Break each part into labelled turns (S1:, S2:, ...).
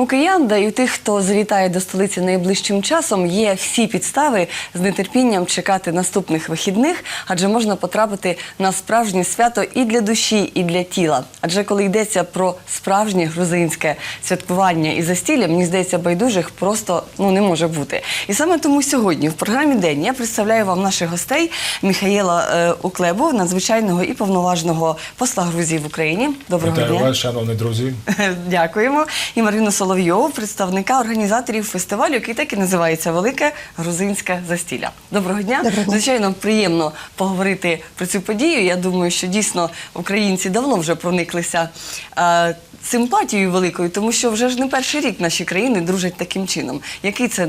S1: У киян, да і у тих, хто завітає до столиці найближчим часом, є всі підстави з нетерпінням чекати наступних вихідних, адже можна потрапити на справжнє свято і для душі, і для тіла. Адже коли йдеться про справжнє грузинське святкування і застілля, мені здається, байдужих просто ну не може бути. І саме тому сьогодні в програмі День я представляю вам наших гостей Міхаєла е, Уклебу, надзвичайного і повноважного посла Грузії в Україні. Доброго
S2: Вітаю
S1: дня.
S2: вас, шановні друзі.
S1: Дякуємо. І Марину Соловйову, представника організаторів фестивалю, який так і називається Велике грузинське застілля. Доброго дня.
S3: Доброго дня.
S1: Звичайно, приємно поговорити про цю подію. Я думаю, що дійсно українці давно вже прониклися. е, Симпатією великою, тому що вже ж не перший рік наші країни дружать таким чином. Який це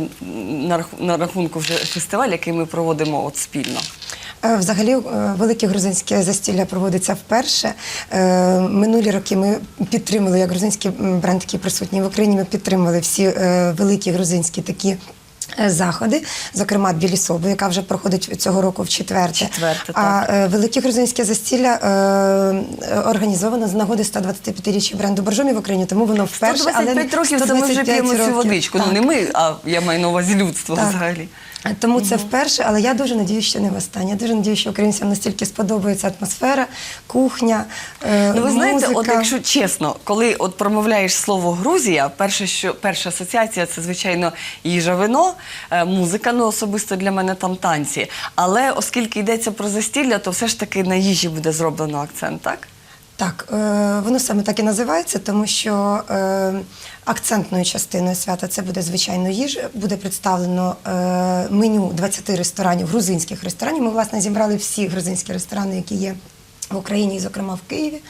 S1: на рахунку вже фестиваль, який ми проводимо от спільно?
S3: Е, Взагалі, е, велике грузинське застілля проводиться вперше. Е, Минулі роки ми підтримали, як грузинський бренд, який присутній в Україні, ми підтримали всі великі грузинські такі. Заходи, зокрема Білісобу, яка вже проходить цього року в четверте.
S1: Четверте,
S3: а е, велике грузинське застілля е, організовано з нагоди 125-річчя бренду Боржомі в Україні, тому воно вперше.
S1: 125 років це ми вже
S3: 125
S1: п'ємо цю водичку. Ну не ми, а я маю на увазі людство
S3: Так.
S1: взагалі.
S3: Тому це вперше, але я дуже надію, що не востаннє. Я дуже надію, що українцям настільки сподобається атмосфера, кухня. е,
S1: Ну, ви знаєте,
S3: музика.
S1: от якщо чесно, коли от промовляєш слово Грузія, перше, що перша асоціація це звичайно їжа, вино, е, музика. Ну особисто для мене там танці. Але оскільки йдеться про застілля, то все ж таки на їжі буде зроблено акцент, так?
S3: Так, е, воно саме так і називається, тому що е, акцентною частиною свята це буде звичайно їжа. Буде представлено е, меню 20 ресторанів, грузинських ресторанів. Ми, власне, зібрали всі грузинські ресторани, які є в Україні, і, зокрема в Києві.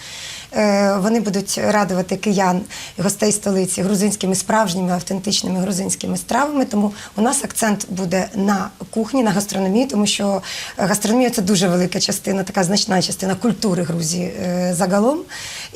S3: Е, Вони будуть радувати киян і гостей столиці грузинськими справжніми автентичними грузинськими стравами. Тому у нас акцент буде на кухні, на гастрономії, тому що гастрономія це дуже велика частина, така значна частина культури Грузії е, загалом.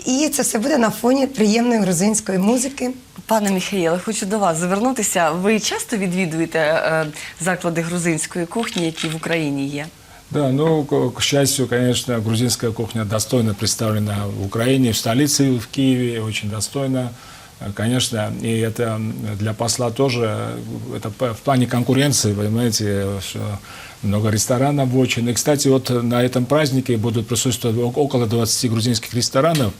S3: І це все буде на фоні приємної грузинської музики.
S1: Пане Міхаїле, хочу до вас звернутися. Ви часто відвідуєте е, заклади грузинської кухні, які в Україні є?
S2: Да, ну, к, к счастью, конечно, грузинская кухня достойно представлена в Украине, в столице, в Киеве, очень достойно. Э, Конечно, и это для посла тоже, э, это в плане конкуренции, понимаете, много ресторанов очень. И, кстати, вот на этом празднике будут присутствовать около 20 грузинских ресторанов.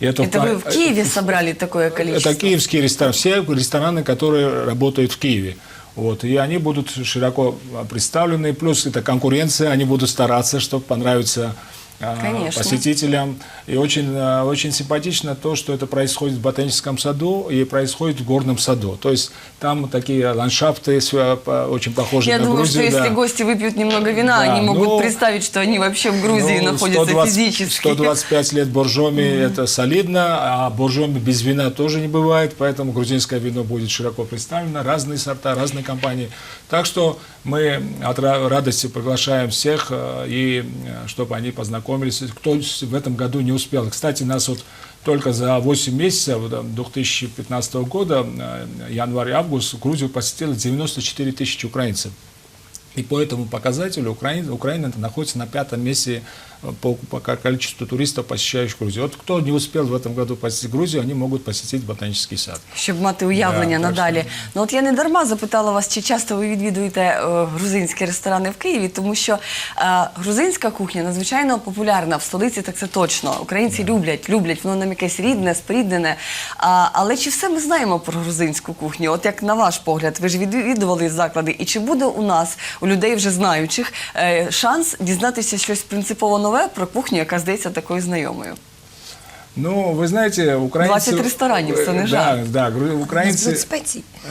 S2: И это, в
S1: Это вы в Киеве собрали такое количество?
S2: Это киевские рестораны, все рестораны, которые работают в Киеве. Вот, и они будут широко а, представлены, плюс это конкуренция, они будут стараться, чтобы понравиться а,
S1: Конечно.
S2: посетителям. И очень, а, очень симпатично то, что это происходит в ботаническом саду и происходит в горном саду. То есть там такие ландшафты по- очень похожи
S1: Я
S2: на
S1: думаю,
S2: Грузию.
S1: что если
S2: да.
S1: гости выпьют немного вина,
S2: Да,
S1: они могут
S2: ну,
S1: представить, что они вообще в Грузии
S2: Ну,
S1: находятся
S2: 120
S1: физически.
S2: 125 лет боржоми это солидно, а боржоми без вина тоже не бывает, поэтому грузинское вино будет широко представлено, разные сорта, разные компании. Так что мы от ра- радости приглашаем всех, э, и э, чтобы они познакомились, кто с- в этом году не успел. Кстати, нас вот только за 8 месяцев э, 2015 года, э, январь-август, Грузию посетило 94 тысячи украинцев. И по этому показателю Украина, Украина находится на пятом месте э, по, по ко- количеству туристов, посещающих Грузию. Вот кто не успел в этом году посетить Грузию, они могут посетить ботанический сад.
S1: Щоб мати уявлення
S2: Да,
S1: надалі. Ну от я не дарма запитала вас, чи часто ви відвідуєте е, грузинські ресторани в Києві, тому що е, грузинська кухня надзвичайно популярна в столиці, так це точно. Українці люблять, люблять, воно нам якесь рідне, споріднене. А, але чи все ми знаємо про грузинську кухню? От як на ваш погляд, ви ж відвідували заклади, і чи буде у нас, у людей вже знаючих, е, шанс дізнатися щось принципово нове про кухню, яка здається такою знайомою?
S2: Ну, вы знаете, украинцы...
S1: 20 ресторанов, это не
S2: Да,
S1: жаль.
S2: да,
S3: З
S2: украинцы...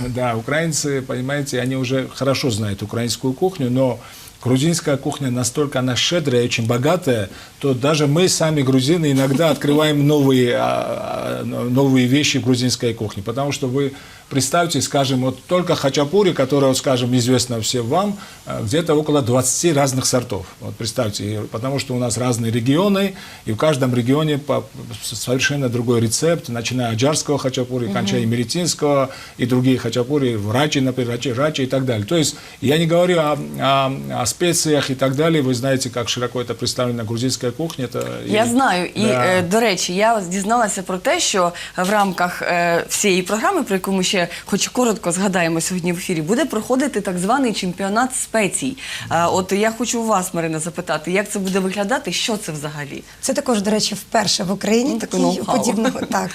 S2: Да, украинцы, понимаете, они уже хорошо знают украинскую кухню, но грузинская кухня настолько она щедрая, очень богатая, то даже мы сами грузины иногда открываем новые, а, а, новые вещи в грузинской кухне, потому что вы представьте, скажем, вот только хачапури, которая, вот, скажем, известна всем вам, э, где-то около 20 разных сортов. Вот представьте, и потому что у нас разные регионы, и в каждом регионе по- совершенно другой рецепт, начиная от джарского хачапури, кончая меретинского и другие хачапури, в рачи, например, рачи, рачи и так далее. То есть я не говорю о, о- о специях и так далее. Вы знаете, как широко это представлено на грузинской кухне. Это
S1: Я
S2: и-
S1: знаю, і
S2: Да.
S1: е, до речі, я ось дізналася про те, що в рамках е, всієї програми, про яку ми ще хоч коротко згадаємо сьогодні в ефірі, буде проходити так званий чемпіонат спецій. От я хочу у вас, Марина, запитати, як це буде виглядати, що це взагалі?
S3: Це також, до речі, вперше в Україні
S1: Ну,
S3: такий подібного. Так,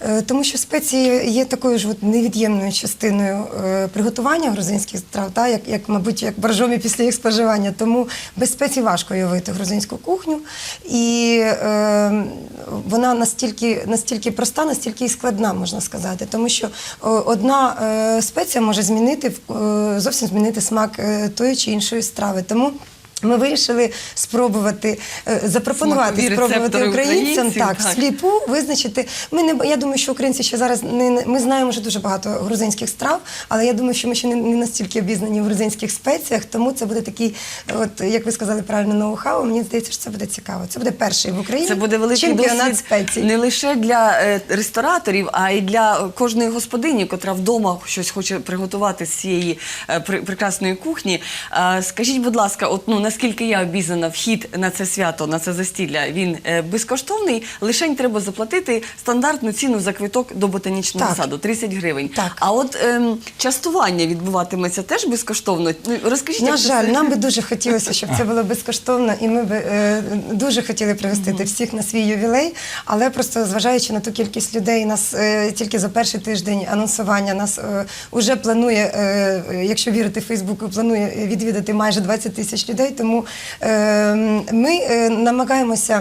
S3: е, тому що спеції є такою ж от невід'ємною частиною е, приготування грузинських страв, та, як, як, мабуть, як боржомі після їх споживання. Тому без спецій важко уявити грузинську кухню. І е, вона настільки, настільки проста, настільки і складна, можна сказати. Тому що е, одна е, спеція може змінити е, зовсім змінити смак е, тої чи іншої страви. Тому ми вирішили спробувати е, запропонувати
S1: Смакові
S3: спробувати українцям так,
S1: так.
S3: сліпу визначити. Ми не я думаю, що українці ще зараз не ми знаємо вже дуже багато грузинських страв, але я думаю, що ми ще не, не настільки обізнані в грузинських спеціях, тому це буде такий, от як ви сказали правильно, ноу-хау. Мені здається, що це буде цікаво. Це буде перший в Україні
S1: Це буде великий
S3: чемпіонат
S1: досвід
S3: спецій.
S1: не лише для е, рестораторів, а й для кожної господині, котра вдома щось хоче приготувати з цієї е, прекрасної кухні. Е, скажіть, будь ласка, от ну наскільки я обізнана, вхід на це свято, на це застілля, він е, безкоштовний. Лишень треба заплатити стандартну ціну за квиток до ботанічного
S3: Так.
S1: саду 30 гривень.
S3: Так.
S1: А от ем, частування відбуватиметься теж безкоштовно. Ну, розкажіть,
S3: На
S1: як це
S3: жаль,
S1: все?
S3: нам би дуже хотілося, щоб це було безкоштовно, і ми би е, дуже хотіли пригостити всіх на свій ювілей. Але просто зважаючи на ту кількість людей, нас е, тільки за перший тиждень анонсування нас е, уже планує, е, якщо вірити Фейсбуку, планує відвідати майже 20 тисяч людей. Тому е, ми е, намагаємося.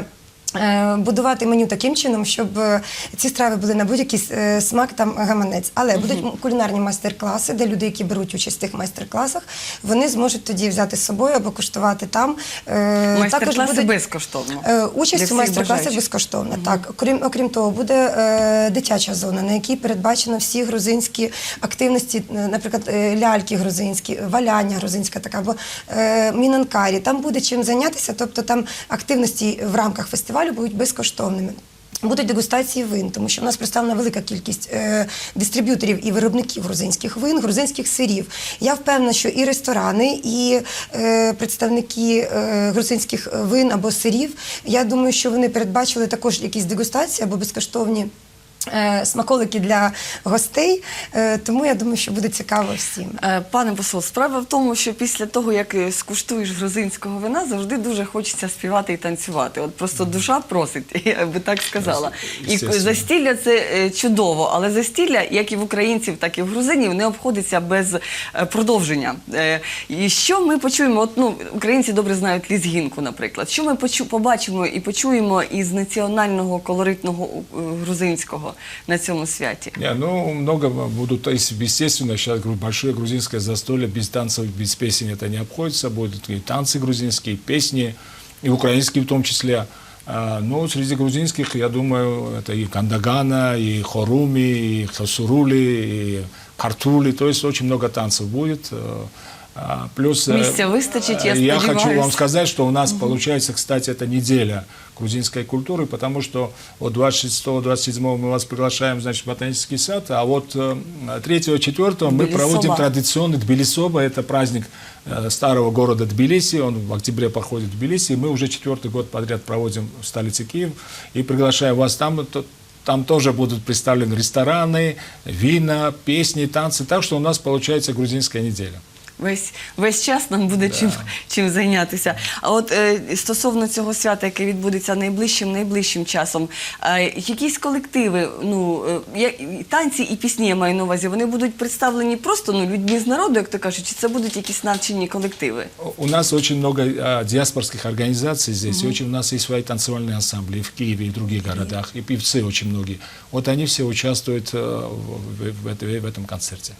S3: Е, Будувати меню таким чином, щоб е, ці страви були на будь-який е, смак там гаманець. Але будуть кулінарні майстер-класи, де люди, які беруть участь в тих майстер-класах, вони зможуть тоді взяти з собою або куштувати там.
S1: Майстер-класи безкоштовно.
S3: Е,
S1: Для
S3: Участь у майстер-класах безкоштовна. Так, окрім окрім того, буде е, дитяча зона, на якій передбачено всі грузинські активності, наприклад, ляльки грузинські, валяння грузинська така, або е, мінанкарі. Там буде чим зайнятися, тобто там активності в рамках фестивалю будуть безкоштовними. Будуть дегустації вин, тому що в нас представлена велика кількість е, дистриб'юторів і виробників грузинських вин, грузинських сирів. Я впевнена, що і ресторани, і е, представники е, грузинських вин або сирів, я думаю, що вони передбачили також якісь дегустації або безкоштовні. Е, Смаколики для гостей, Е, тому я думаю, що буде цікаво всім.
S1: Е, Пане посол, справа в тому, що після того, як скуштуєш грузинського вина, завжди дуже хочеться співати і танцювати. От просто душа просить, я би так сказала. І застілля це чудово, але застілля, як і в українців, так і в грузинів, не обходиться без продовження. І що ми почуємо? От ну українці добре знають лізгінку, наприклад. Що ми почу побачимо і почуємо із національного колоритного е, грузинського на цьому святі?
S2: Не, ну, много будут, то есть, естественно, сейчас говорю, большое грузинское застолье, без танцев, без песен это не обходится, будут и танцы грузинские, и песни, и украинские в том числе. А, Ну, среди грузинских, я думаю, это и Кандагана, и Хоруми, и Хасурули, и Картули, то есть очень много танцев будет. э, а, Плюс э,
S1: Місця вистачить, я
S2: я хочу вам сказать, что у нас получается, кстати, это неделя грузинской культуры, потому что вот 26-27 мы вас приглашаем, значит, в ботанический сад, а вот 3-4 мы
S1: Тбилисоба.
S2: проводим традиционный Тбилисоба, это праздник э, старого города Тбилиси, он в октябре проходит в Тбилиси, мы уже четвертый год подряд проводим в столице Киев, и приглашаем вас. Там, там тоже будут представлены рестораны, вина, песни, танцы, так что у нас получается грузинская неделя.
S1: Весь весь час нам буде чим, чим зайнятися. А от е, стосовно цього свята, яке відбудеться найближчим найближчим часом, е, якісь колективи, ну е, я- і танці і пісні я маю на увазі, вони будуть представлені просто ну людьми з народу, як то кажуть, чи це будуть якісь навчені колективи?
S2: У нас очень много а, диаспорских организаций здесь, и очень у нас есть свои танцевальные ансамбли и в Киеве, и в других городах, и певцы очень многие. Вот они все участвуют э, в, в- в этой- в этом концерте.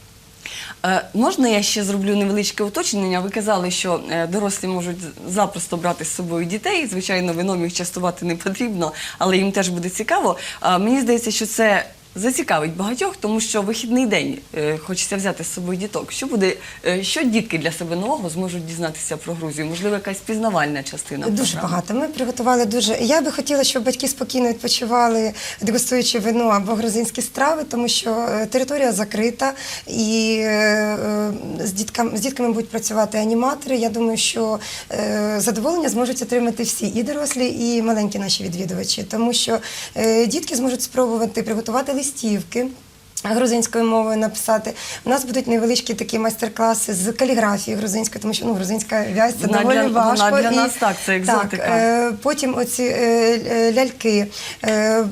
S1: Е, можна я ще зроблю невеличке уточнення? Ви казали, що е, дорослі можуть запросто брати з собою дітей. Звичайно, вином їх частувати не потрібно, але їм теж буде цікаво. Е, мені здається, що це зацікавить багатьох, тому що вихідний день е, хочеться взяти з собою діток. Що буде, е, що дітки для себе нового зможуть дізнатися про Грузію? Можливо, якась пізнавальна частина
S3: Дуже
S1: програми?
S3: багато. Ми приготували дуже. Я би хотіла, щоб батьки спокійно відпочивали, дегустуючи вино або грузинські страви, тому що е, територія закрита і е, е, з дітками, з дітками будуть працювати аніматори. Я думаю, що е, задоволення зможуть отримати всі і дорослі, і маленькі наші відвідувачі, тому що е, дітки зможуть спробувати приготувати листівки. Грузинською мовою написати. У нас будуть невеличкі такі майстер-класи з каліграфії грузинської, тому що ну, грузинська вязь це
S1: Вона
S3: доволі
S1: для- вона
S3: важко.
S1: для
S3: і-
S1: нас так, це екзотика.
S3: Так, е, потім оці е, е, ляльки, е,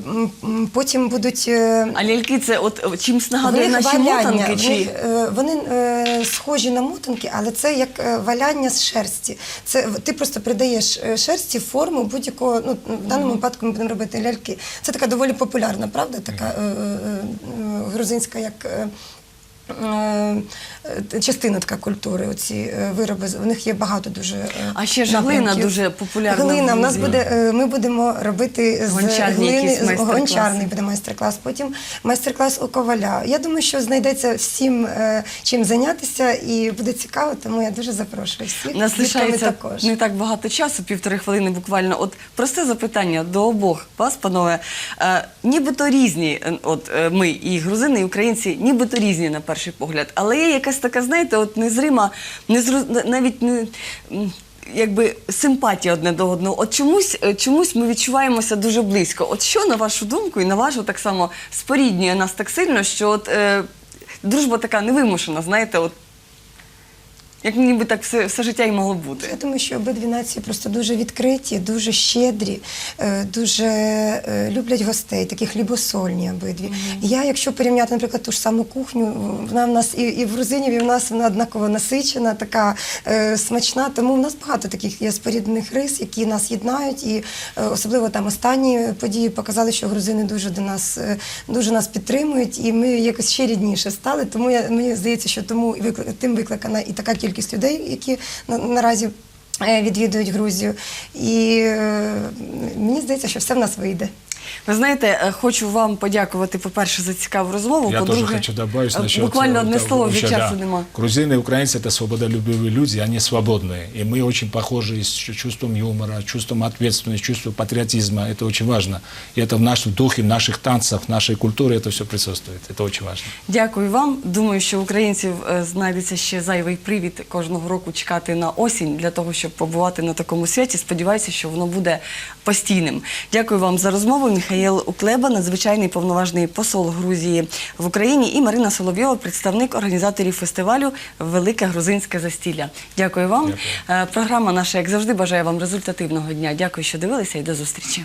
S3: потім будуть. е,
S1: А ляльки це от чимсь нагадує наші
S3: валяння,
S1: мотанки? Чи
S3: них, е, вони е, схожі на мотанки, але це як е, валяння з шерсті. Це ти просто придаєш е, шерсті форму будь-якого. Ну в даному випадку ми будемо робити ляльки. Це така доволі популярна, правда? Така е, е, грузинська, як. Е, е, Частина така культури, оці е, вироби, в них є багато дуже. е,
S1: А ще ж глина дуже популярна
S3: Глина, в нас буде, ми будемо робити з
S1: Гончарні
S3: глини, гончарний буде майстер-клас, потім майстер-клас у коваля. Я думаю, що знайдеться всім чим зайнятися і буде цікаво, тому я дуже запрошую всіх.
S1: У нас лишається
S3: також.
S1: не так багато часу, півтори хвилини буквально. От просте запитання до обох вас, панове. Нібито різні, от ми, і грузини, і українці, нібито різні на перший погляд. Але є якась така, знаєте, от незрима, незру... навіть не. Якби симпатія одне до одного. От чомусь, е, чомусь ми відчуваємося дуже близько. От що на вашу думку і на вашу так само споріднює нас так сильно, що от е, дружба така невимушена, знаєте, от як ніби так все, все життя і могло бути.
S3: Я думаю, що обидві нації просто дуже відкриті, дуже щедрі, е, дуже е, люблять гостей, такі хлібосольні обидві. Я, якщо порівняти, наприклад, ту ж саму кухню, вона в нас і, і в грузинів, і в нас вона однаково насичена, така е, смачна. Тому в нас багато таких є споріднених рис, які нас єднають. І е, особливо там останні події показали, що грузини дуже до нас е, дуже нас підтримують, і ми якось ще рідніше стали. Тому я мені здається, що тому і викли- тим викликана і така кількість людей, які на, наразі е, відвідують Грузію. І е, мені здається, що все в нас вийде.
S1: Ви знаєте, е, хочу вам подякувати, по-перше, за цікаву розмову.
S2: Я тоже
S1: По-друге,
S2: хочу добавить
S1: е,
S2: насчет...
S1: буквально
S2: э,
S1: одне
S2: того,
S1: слово вже
S2: еще,
S1: часу
S2: да.
S1: нема.
S2: Грузины и украинцы – это свободолюбивые люди, они свободные. И мы очень похожи с чу- чувством юмора, чувством ответственности, чувством патриотизма. Это очень важно. И это в нашем духе, в наших танцах, в нашей культуре это все присутствует. Это очень важно.
S1: Дякую вам. Думаю, що у українців е, знайдеться ще зайвий привід кожного року чекати на осінь для того, щоб побувати на такому святі. Сподіваюся, що воно буде постійним. Дякую вам за розмову. Михаїл Уклеба, надзвичайний повноважний посол Грузії в Україні, і Марина Соловйова, представник організаторів фестивалю Велике грузинське застілля. Дякую вам.
S2: Дякую.
S1: Е, Програма наша, як завжди, бажає вам результативного дня. Дякую, що дивилися, і до зустрічі.